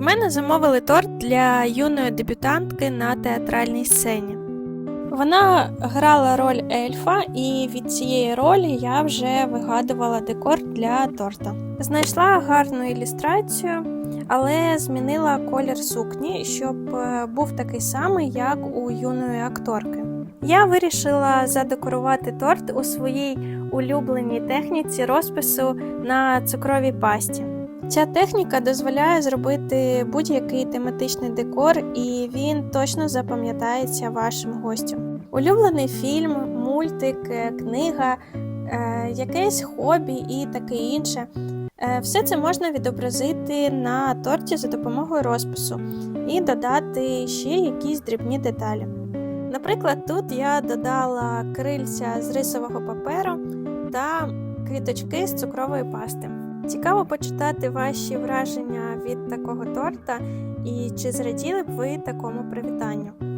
В мене замовили торт для юної дебютантки на театральній сцені. Вона грала роль ельфа, і від цієї ролі я вже вигадувала декор для торта. Знайшла гарну ілюстрацію, але змінила колір сукні, щоб е, був такий самий, як у юної акторки. Я вирішила задекорувати торт у своїй улюбленій техніці розпису на цукровій пасті. Ця техніка дозволяє зробити будь-який тематичний декор, і він точно запам'ятається вашим гостям. Улюблений фільм, мультик, е, книга, е, якесь хобі і таке інше. Е, Все це можна відобразити на торті за допомогою розпису і додати ще якісь дрібні деталі. Наприклад, тут я додала крильця з рисового паперу та квіточки з цукрової пасти. Цікаво почитати ваші враження від такого торта і чи зраділи б ви такому привітанню.